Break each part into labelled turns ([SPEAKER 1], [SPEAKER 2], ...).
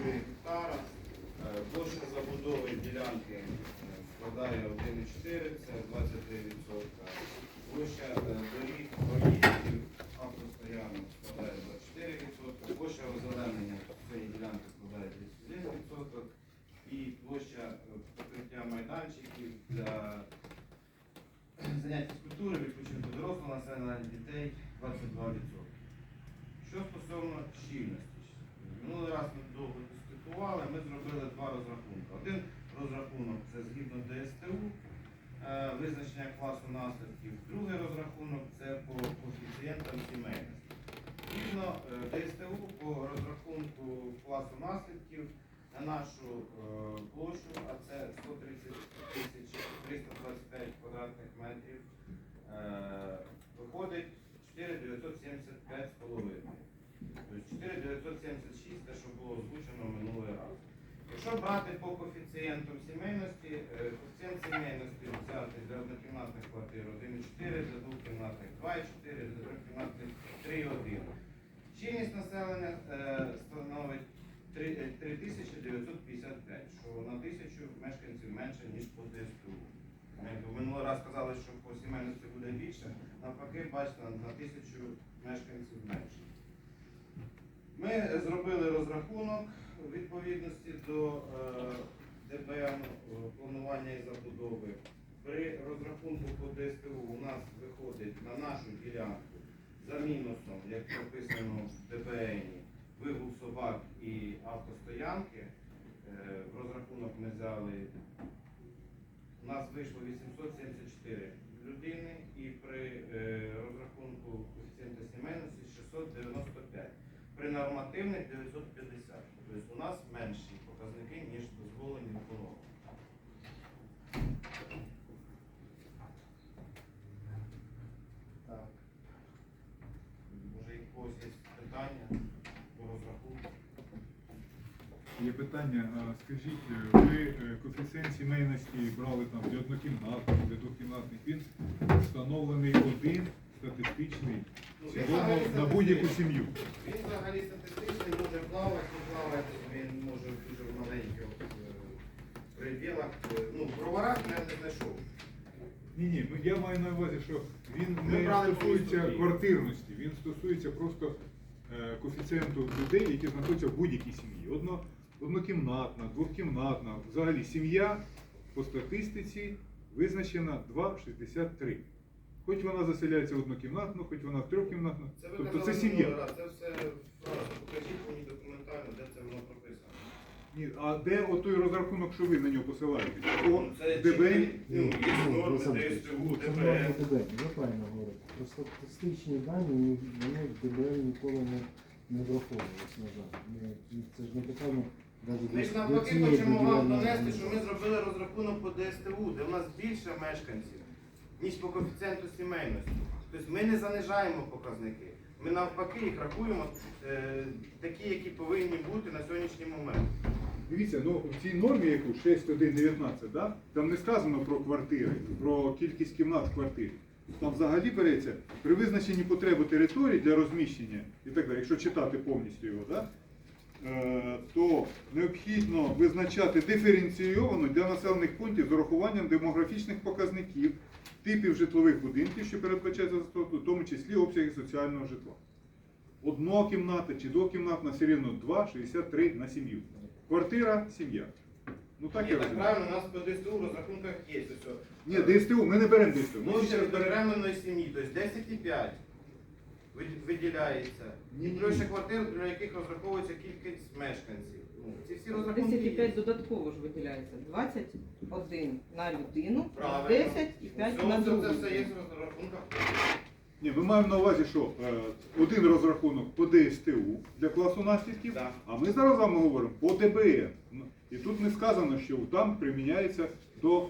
[SPEAKER 1] 4 гектара. Е, Площа забудови ділянки е, складає 1,4, це 23%. Площа е, доріг, проїздів, автостоянок складає 24%. Площа озеленення цієї ділянки складає 31%. І площа покриття майданчиків для заняття фізкультури, відпочинку дорослого населення дітей 22%. Що стосовно щільності, минулий раз ми довго дискутували, ми зробили два розрахунки. Один розрахунок це згідно ДСТУ, е, визначення класу наслідків. Другий розрахунок це по коефіцієнтам сімейності. Згідно е, ДСТУ по розрахунку класу наслідків на нашу е, площу, а це 130 тисяч 325 квадратних метрів, виходить 4975 з. Тобто 4976, те, що було озвучено минулий раз. Якщо брати по коефіцієнтам сімейності, е, коефіцієнт сімейності взяти для однокімнатних квартир 1,4, для двохкімнатних 2,4, для трьохкімнатних 3,1. Щільність населення е, становить е, 3955, що на тисячу мешканців менше, ніж по ДСТУ. Ми минулий раз сказали, що по сімейності буде більше, навпаки, бачите, на тисячу мешканців менше. Ми зробили розрахунок відповідності до е, ДБН е, планування і забудови. При розрахунку по ДСТУ у нас виходить на нашу ділянку за мінусом, як прописано в ДБН, вигул собак і автостоянки. Е, В розрахунок ми взяли, у нас вийшло 874 людини і при розрахунку коефіцієнта сімейності 695. При нормативних 950. Тобто у нас менші показники, ніж дозволені законом. Так. Може, і в когось є питання по розрахунку?
[SPEAKER 2] Є питання, скажіть, е, ви е, коефіцієнт сімейності брали там для однокімнатних, для двохкімнатних, він встановлений один статистичний
[SPEAKER 1] Ну, взагалі
[SPEAKER 2] на будь-яку сім'ю.
[SPEAKER 1] Він взагалі статистичний, може плавати, не плавати, він може в дуже маленьких е, пределах. е, Ну, в броварах я не знайшов.
[SPEAKER 2] Ні, ні, ну я маю на увазі, що він
[SPEAKER 1] Ми
[SPEAKER 2] не
[SPEAKER 1] брали
[SPEAKER 2] стосується квартирності, він стосується просто е, коефіцієнту людей, які знаходяться в будь-якій сім'ї. Одно, однокімнатна, двохкімнатна, взагалі сім'я по статистиці визначена 2,63. Хоч вона заселяється в однокімнатну, хоч вона в трьохкімнатну,
[SPEAKER 1] Це ви
[SPEAKER 2] тобто це
[SPEAKER 1] казали
[SPEAKER 2] сім'я.
[SPEAKER 1] Це все фраза. Покажіть мені документально, де це воно прописано.
[SPEAKER 2] Ні, а де отой розрахунок, що ви на нього посилаєтесь? По
[SPEAKER 1] Ну, це
[SPEAKER 2] ДБН?
[SPEAKER 1] чотири- ну, є
[SPEAKER 3] Ну,
[SPEAKER 1] норми
[SPEAKER 3] Олександр
[SPEAKER 1] ДСТУ,
[SPEAKER 3] Ильич, Це
[SPEAKER 1] ДБН.
[SPEAKER 3] ви правильно говорите. Про статистичні дані ні- вони в ДБН ніколи не, не враховувалися, на жаль. Ми- і Це ж не питання навіть
[SPEAKER 1] Ми ж навпаки хочемо вам донести, що ми зробили розрахунок по ДСТУ, де в нас більше мешканців, ніж по коефіцієнту сімейності. Тобто ми не занижаємо показники. Ми навпаки їх рахуємо е, такі, які повинні бути на сьогоднішній момент.
[SPEAKER 2] Дивіться, ну в цій нормі, яку 6.1.19, да, там не сказано про квартири, про кількість кімнат в квартирі. Там взагалі береться при визначенні потреби території для розміщення і так далі, якщо читати повністю його, да, е, то необхідно визначати диференційовано для населених пунктів з урахуванням демографічних показників, типів житлових будинків, що передбачається за статутом, в тому числі обсяги соціального житла. Однокімната чи двокімнатна все рівно 2,63 на сім'ю. Квартира, сім'я. Ну так
[SPEAKER 1] Ні,
[SPEAKER 2] я
[SPEAKER 1] так
[SPEAKER 2] розумію.
[SPEAKER 1] правильно, у нас по ДСТУ в розрахунках є. Ось,
[SPEAKER 2] Ні, ДСТУ, ми не беремо ДСТУ. Ми зараз беремо.
[SPEAKER 1] відокремленої сім'ї, тобто 10,5 виді- виділяється. І
[SPEAKER 2] Ні-ні.
[SPEAKER 1] площа квартир, для яких розраховується кількість мешканців. Ну, ці всі розрахунки
[SPEAKER 4] 10,5
[SPEAKER 1] є.
[SPEAKER 4] додатково ж виділяється. 21 на людину,
[SPEAKER 1] Правильно.
[SPEAKER 4] 10 і 5
[SPEAKER 1] Всьому
[SPEAKER 4] на
[SPEAKER 1] це,
[SPEAKER 4] другу.
[SPEAKER 1] це все є в розрахунках.
[SPEAKER 2] Ні, ми маємо на увазі, що е, один розрахунок по ДСТУ для класу наслідків,
[SPEAKER 1] Да.
[SPEAKER 2] а ми зараз з вами говоримо по ДБН. Ну, І тут не сказано, що там приміняється до е,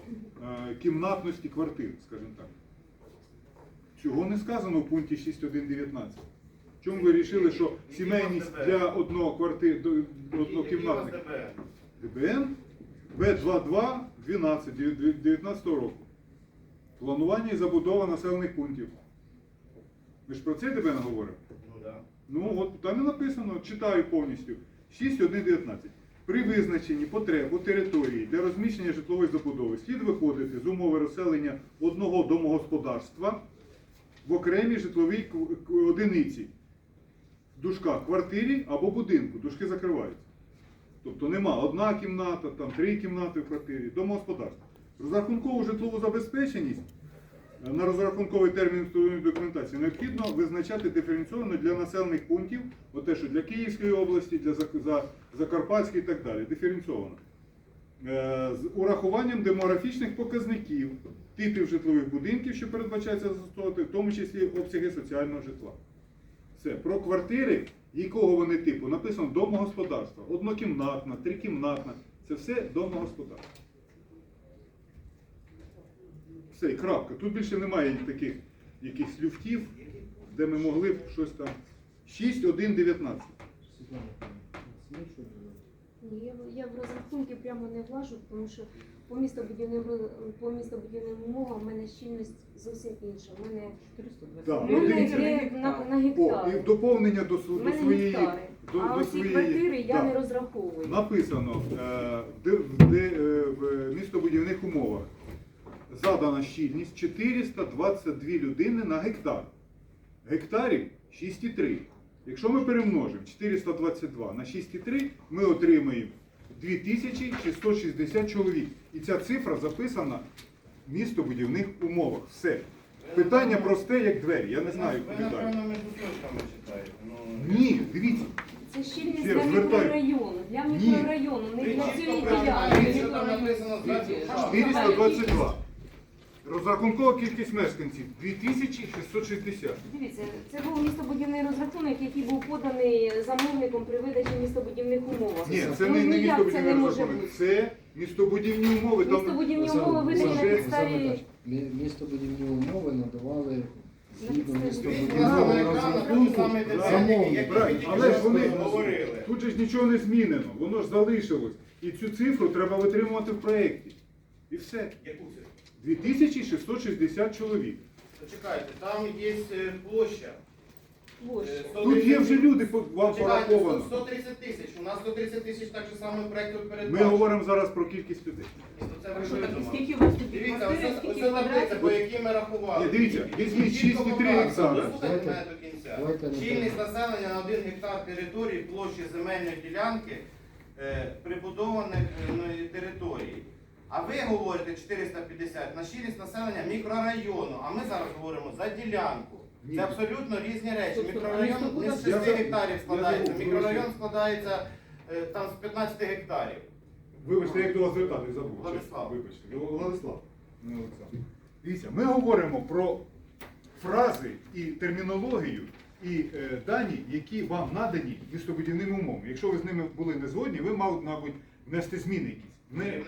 [SPEAKER 2] кімнатності квартир, скажімо так. Цього не сказано в пункті 6.1.19. Чому ви вирішили, що сімейність для одного квартир, однокімнатних ДБН Б22 12 19 року. Планування і забудова населених пунктів. Ми ж про це ДБН говоримо?
[SPEAKER 1] Ну, да.
[SPEAKER 2] Ну от там і написано, читаю повністю. 6.1.19. При визначенні потреб у території для розміщення житлової забудови слід виходити з умови розселення одного домогосподарства в окремій житловій одиниці. Дужка квартирі або будинку. Дужки закриваються. Тобто нема одна кімната, там три кімнати в квартирі, домогосподарство. Розрахункову житлову забезпеченість е, на розрахунковий термін встановленої документації необхідно визначати диференційовано для населених пунктів, оте, що для Київської області, для Закарпатської і так далі. Диференційовано. Е, З урахуванням демографічних показників, типів житлових будинків, що передбачається застосовувати, в тому числі обсяги соціального житла. Все. Про квартири, якого вони типу, написано домогосподарство. Однокімнатна, трикімнатна. Це все домогосподарство. Все, і крапка. Тут більше немає таких якихось люфтів, де ми могли б щось там. 6, 1, 19.
[SPEAKER 5] Ні, я, в- я в розрахунки прямо не влажу, тому що по містобудівним по містобудівним умовам в мене щільність зовсім інша. У мене,
[SPEAKER 4] 420.
[SPEAKER 2] Так,
[SPEAKER 5] в
[SPEAKER 2] ну,
[SPEAKER 5] мене
[SPEAKER 2] дивіться.
[SPEAKER 5] на, на
[SPEAKER 2] О, і
[SPEAKER 5] гектари.
[SPEAKER 2] в доповнення до, су- до
[SPEAKER 5] мене
[SPEAKER 2] своєї.
[SPEAKER 5] гектари.
[SPEAKER 2] До,
[SPEAKER 5] а
[SPEAKER 2] до
[SPEAKER 5] оці
[SPEAKER 2] своєї
[SPEAKER 5] квартири я
[SPEAKER 2] Так.
[SPEAKER 5] не розраховую.
[SPEAKER 2] Написано е, в, де- в, де- е, в містобудівних умовах задана щільність 422 людини на гектар. Гектарів 6,3. Якщо ми перемножимо 422 на 6,3, ми отримаємо 2660 чоловік. І ця цифра записана в містобудівних умовах. Все. Питання просте, як двері. Я не знаю, куди далі.
[SPEAKER 1] напевно, між строчками читаєте. Ну,
[SPEAKER 2] Ні, дивіться.
[SPEAKER 5] Це щільність
[SPEAKER 2] Вір,
[SPEAKER 5] для
[SPEAKER 2] звертай.
[SPEAKER 5] мікрорайону. Для мікрорайону, не
[SPEAKER 1] прочитаєте,
[SPEAKER 5] ділянки.
[SPEAKER 1] там написано зверху.
[SPEAKER 2] 422. Розрахункова кількість мешканців 2660.
[SPEAKER 5] Дивіться, це був містобудівний розрахунок, який був поданий замовником при видачі містобудівних умов.
[SPEAKER 2] Ні, це
[SPEAKER 5] Ну,
[SPEAKER 2] не, не
[SPEAKER 5] ніяк це
[SPEAKER 2] містобудівний розрахунок, це містобудівні умови. Там
[SPEAKER 5] Містобудівні умови видані на підставі.
[SPEAKER 3] Мі- Містобудівні умови надавали згідно містобудівного розрахунку
[SPEAKER 2] Правильно, але ж вони
[SPEAKER 1] говорили.
[SPEAKER 2] тут же ж нічого не змінено, воно ж залишилось. І цю цифру треба витримувати в проєкті. І все.
[SPEAKER 1] Яку це?
[SPEAKER 2] 2660 чоловік.
[SPEAKER 1] Почекайте, там є е, площа.
[SPEAKER 5] Площа.
[SPEAKER 1] Е,
[SPEAKER 2] Тут є вже люди вам
[SPEAKER 1] Почекайте,
[SPEAKER 2] пораховано.
[SPEAKER 1] 130 тисяч. У нас 130 тисяч так же само проєкту
[SPEAKER 2] Ми говоримо зараз про кількість людей.
[SPEAKER 1] Видумали.
[SPEAKER 4] скільки у вас тут
[SPEAKER 1] Дивіться, ось ось таблиця, по якій ми рахували.
[SPEAKER 2] Ні, дивіться, візьміть 6,3
[SPEAKER 1] показано.
[SPEAKER 2] гектара.
[SPEAKER 1] Послухайте мене до кінця.
[SPEAKER 3] Давайте не
[SPEAKER 1] Щільність
[SPEAKER 3] так.
[SPEAKER 1] населення на 1 гектар території площі земельної ділянки е, прибудованих е, ну, територій. А ви говорите 450 на щільність населення мікрорайону, а ми зараз говоримо за ділянку.
[SPEAKER 2] Ні.
[SPEAKER 1] Це абсолютно різні речі. Мікрорайон не з 6
[SPEAKER 2] Я
[SPEAKER 1] гектарів складається, мікрорайон складається е, там з 15 гектарів.
[SPEAKER 2] Вибачте, як до вас звертати, забув.
[SPEAKER 1] Владислав.
[SPEAKER 2] Вибачте, Владислав. Не Олександр. Дивіться, ми говоримо про фрази і термінологію і е, дані, які вам надані містобудівним умовам. Якщо ви з ними були не згодні, ви мали, мабуть, внести зміни якісь.
[SPEAKER 1] Зміни.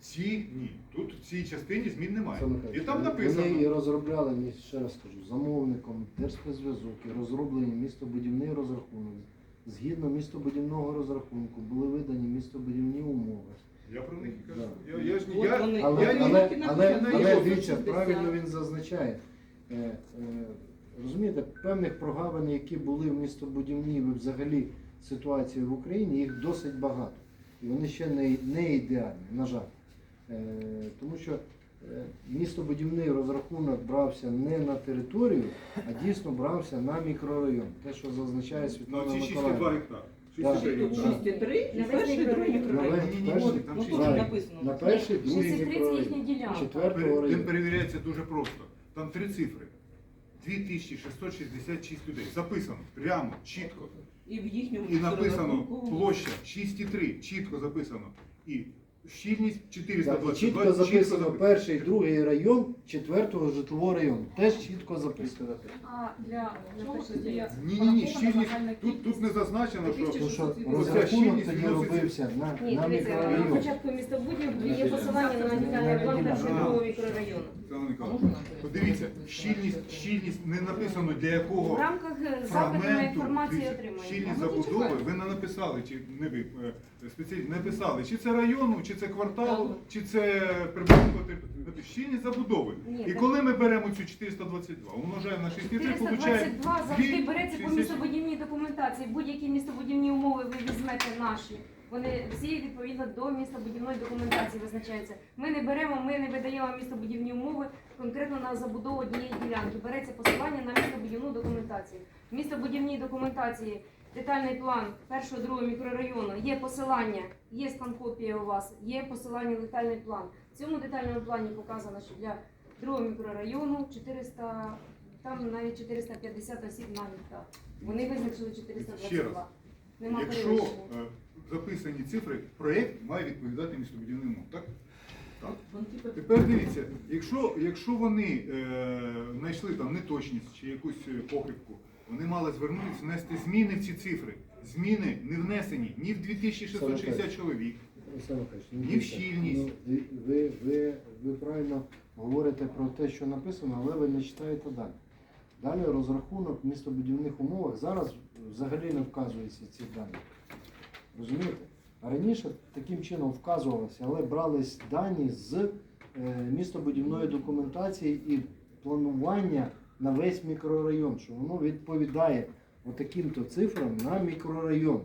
[SPEAKER 2] ці ні. Тут в цій частині змін немає. І там
[SPEAKER 3] Вони і розробляли, ні, ще раз кажу, замовником Держспецзв'язок і розроблені містобудівний розрахунок. Згідно містобудівного розрахунку були видані містобудівні умови.
[SPEAKER 2] Я про них і кажу.
[SPEAKER 3] Да.
[SPEAKER 2] Я, я ж ні-
[SPEAKER 4] От
[SPEAKER 2] я,
[SPEAKER 4] вони.
[SPEAKER 3] Але,
[SPEAKER 2] я ні-
[SPEAKER 3] але,
[SPEAKER 4] тільки
[SPEAKER 3] але,
[SPEAKER 4] написано,
[SPEAKER 3] але
[SPEAKER 2] що
[SPEAKER 3] дивіться,
[SPEAKER 4] 160.
[SPEAKER 3] правильно він зазначає. Е, е, розумієте, певних прогавин, які були в містобудівній взагалі ситуації в Україні, їх досить багато. І вони ще не, не ідеальні, на жаль. Е, тому що е, містобудівний розрахунок брався не на територію, а дійсно брався на мікрорайон. Те, що зазначає
[SPEAKER 2] на
[SPEAKER 3] Світлана
[SPEAKER 2] 62
[SPEAKER 3] Миколаївна.
[SPEAKER 2] гектари.
[SPEAKER 3] Так.
[SPEAKER 2] 63
[SPEAKER 4] Тут
[SPEAKER 2] гектари.
[SPEAKER 4] 6,3 і
[SPEAKER 5] На
[SPEAKER 4] перший, другий
[SPEAKER 5] мікрорайон.
[SPEAKER 4] Ну, тут написано.
[SPEAKER 3] на перший, другий мікрорайон.
[SPEAKER 5] їхня ділянка.
[SPEAKER 3] Четвертого
[SPEAKER 2] Він перевіряється дуже просто. Там три цифри. 2666 людей. Записано прямо, чітко.
[SPEAKER 4] І в їхньому
[SPEAKER 2] І написано площа 6,3, чітко записано. І щільність
[SPEAKER 3] Так, і чітко записано перший, другий район, четвертого житлового району. Теж чітко записано.
[SPEAKER 5] А для напишіть,
[SPEAKER 6] тоді
[SPEAKER 2] Ні, ні, ні, щільність. Тут, тут не зазначено, що
[SPEAKER 3] Тому що розрахунок тоді робився на,
[SPEAKER 5] Ні,
[SPEAKER 3] на
[SPEAKER 5] дивіться, на
[SPEAKER 3] мікрорайон.
[SPEAKER 5] початку містобудів є посилання на детальний план першого і другого мікрорайону.
[SPEAKER 2] Олександр Миколаївич, Подивіться, щільність, щільність не написано для
[SPEAKER 5] В
[SPEAKER 2] якого
[SPEAKER 5] рамках е, запиту на
[SPEAKER 2] фрагменту
[SPEAKER 5] інформацію
[SPEAKER 2] щільність забудови ви не написали, чи не ви е, спеціально не писали, чи це району, чи це кварталу, чи це прибутково щільність забудови.
[SPEAKER 5] Ні,
[SPEAKER 2] І
[SPEAKER 5] так-
[SPEAKER 2] коли ми беремо цю 422, умножаємо на 63, получаємо
[SPEAKER 5] 422 завжди береться по
[SPEAKER 2] 60.
[SPEAKER 5] містобудівній документації. Будь-які містобудівні умови ви візьмете наші. Вони всі відповідно до містобудівної документації визначаються. Ми не беремо, ми не видаємо містобудівні умови конкретно на забудову однієї ділянки. Береться посилання на містобудівну документацію. В містобудівній документації детальний план першого другого мікрорайону є посилання, є скан-копія у вас, є посилання детальний план. В цьому детальному плані показано, що для другого мікрорайону 400, там навіть 450 осіб на гектар. Вони визначили
[SPEAKER 2] Ще раз.
[SPEAKER 5] 422. Нема
[SPEAKER 2] Якщо
[SPEAKER 5] перевищення.
[SPEAKER 2] е, записані цифри, проєкт має відповідати містобудівним умовам, так? Так. Тепер дивіться, якщо, якщо вони е, знайшли там неточність чи якусь е, похибку, вони мали звернутися, внести зміни в ці цифри. Зміни не внесені ні в 2660 чоловік.
[SPEAKER 3] Ну,
[SPEAKER 2] Ні в щільність.
[SPEAKER 3] ну, Ви, ви, ви правильно говорите про те, що написано, але ви не читаєте далі. Далі розрахунок в містобудівних умовах зараз взагалі не вказується ці дані. Розумієте? А раніше таким чином вказувалося, але брались дані з е, містобудівної документації і планування на весь мікрорайон, що воно відповідає отаким-то цифрам на мікрорайон.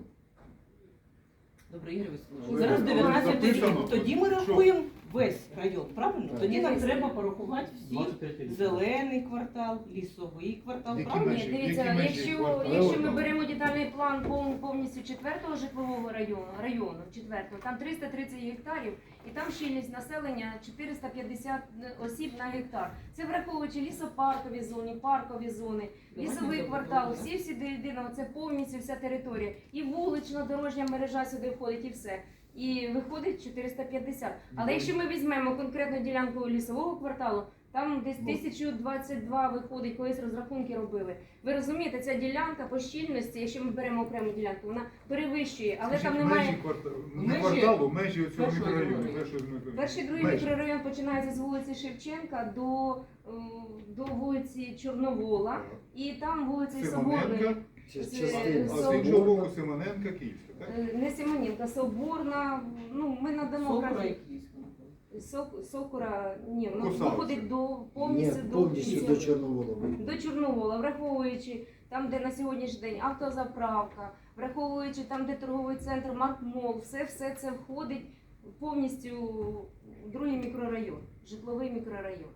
[SPEAKER 6] Добре, Ігор Васильович. Зараз 19
[SPEAKER 2] записано,
[SPEAKER 6] рік. Тоді ми рахуємо весь район, правильно?
[SPEAKER 3] Так.
[SPEAKER 6] Тоді нам треба порахувати всі зелений квартал, лісовий квартал,
[SPEAKER 2] Які
[SPEAKER 6] правильно?
[SPEAKER 2] межі?
[SPEAKER 5] Ні, дивіться,
[SPEAKER 2] які межі
[SPEAKER 5] якщо,
[SPEAKER 2] кварталу
[SPEAKER 5] якщо ми
[SPEAKER 2] там?
[SPEAKER 5] беремо детальний план пов- повністю четвертого житлового району, району четвертого, там 330 гектарів, і там щільність населення 450 осіб на гектар. Це враховуючи лісопаркові зони, паркові зони, лісовий квартал, всі всі до єдиного, це повністю вся територія. І вулична дорожня мережа сюди входить, і все. І виходить 450. Але якщо ми візьмемо конкретну ділянку лісового кварталу, там десь 1022 виходить, колись розрахунки робили. Ви розумієте, ця ділянка по щільності, якщо ми беремо окрему ділянку, вона перевищує, але там немає.
[SPEAKER 2] межі кварталу, не
[SPEAKER 6] Межі
[SPEAKER 2] цього
[SPEAKER 6] першого
[SPEAKER 2] мікрорайону.
[SPEAKER 6] мікрорайону.
[SPEAKER 2] першого мікрорайону.
[SPEAKER 5] Перший другий
[SPEAKER 2] Межі.
[SPEAKER 5] мікрорайон починається з вулиці Шевченка до, е, до вулиці Чорновола, і там вулиці
[SPEAKER 2] Симоненка,
[SPEAKER 5] Соборної.
[SPEAKER 3] Частина
[SPEAKER 2] а з іншого боку Симоненка, Київська, так?
[SPEAKER 5] Е, Не Симоненка, Соборна. Ну, ми надамо
[SPEAKER 6] Сокура
[SPEAKER 5] графік.
[SPEAKER 6] якийсь.
[SPEAKER 5] Сок, Сокура, ні,
[SPEAKER 2] Кусавця.
[SPEAKER 5] виходить до повністю,
[SPEAKER 3] Ні,
[SPEAKER 5] до,
[SPEAKER 3] повністю до Чорноволова.
[SPEAKER 5] до Чорновола, враховуючи там, де на сьогоднішній день автозаправка, враховуючи там, де торговий центр, Маркмол, все, все це входить повністю в другий мікрорайон, житловий мікрорайон.